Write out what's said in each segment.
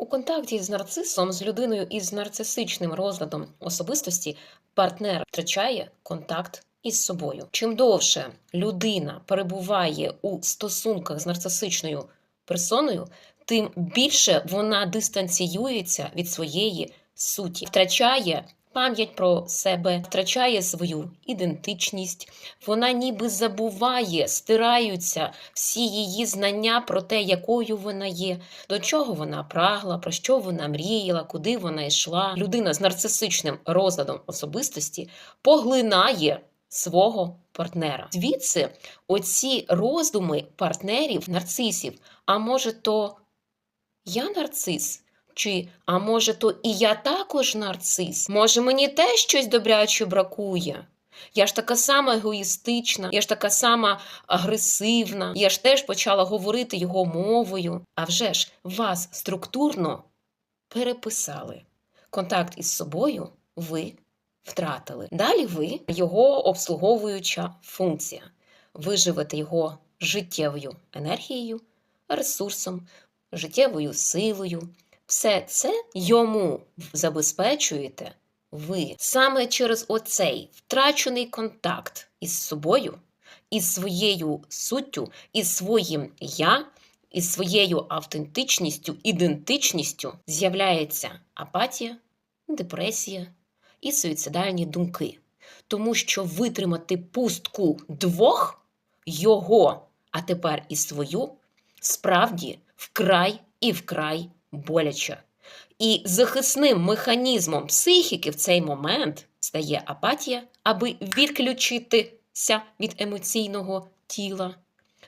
У контакті з нарцисом, з людиною із нарцисичним розладом особистості, партнер втрачає контакт із собою. Чим довше людина перебуває у стосунках з нарцисичною персоною, тим більше вона дистанціюється від своєї суті, втрачає пам'ять про себе, втрачає свою ідентичність. Вона ніби забуває, стираються всі її знання про те, якою вона є, до чого вона прагла, про що вона мріяла, куди вона йшла. Людина з нарцисичним розладом особистості поглинає свого партнера. Звідси оці роздуми партнерів, нарцисів. А може, то я нарцис? Чи, а може, то і я також нарцис? Може, мені теж щось добряче бракує? Я ж така сама егоїстична, я ж така сама агресивна, я ж теж почала говорити його мовою. А вже ж вас структурно переписали. Контакт із собою ви втратили. Далі ви його обслуговуюча функція. Ви живете його життєвою енергією, ресурсом, життєвою силою. Все це йому забезпечуєте ви. Саме через оцей втрачений контакт із собою, із своєю суттю, із своїм я, із своєю автентичністю, ідентичністю з'являється апатія, депресія і суїцидальні думки. Тому що витримати пустку двох його, а тепер і свою, справді вкрай і вкрай боляче. І захисним механізмом психіки в цей момент стає апатія, аби відключитися від емоційного тіла,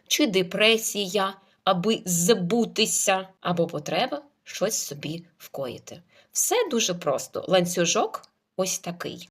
чи депресія, аби забутися, або потреба щось собі вкоїти. Все дуже просто. Ланцюжок ось такий.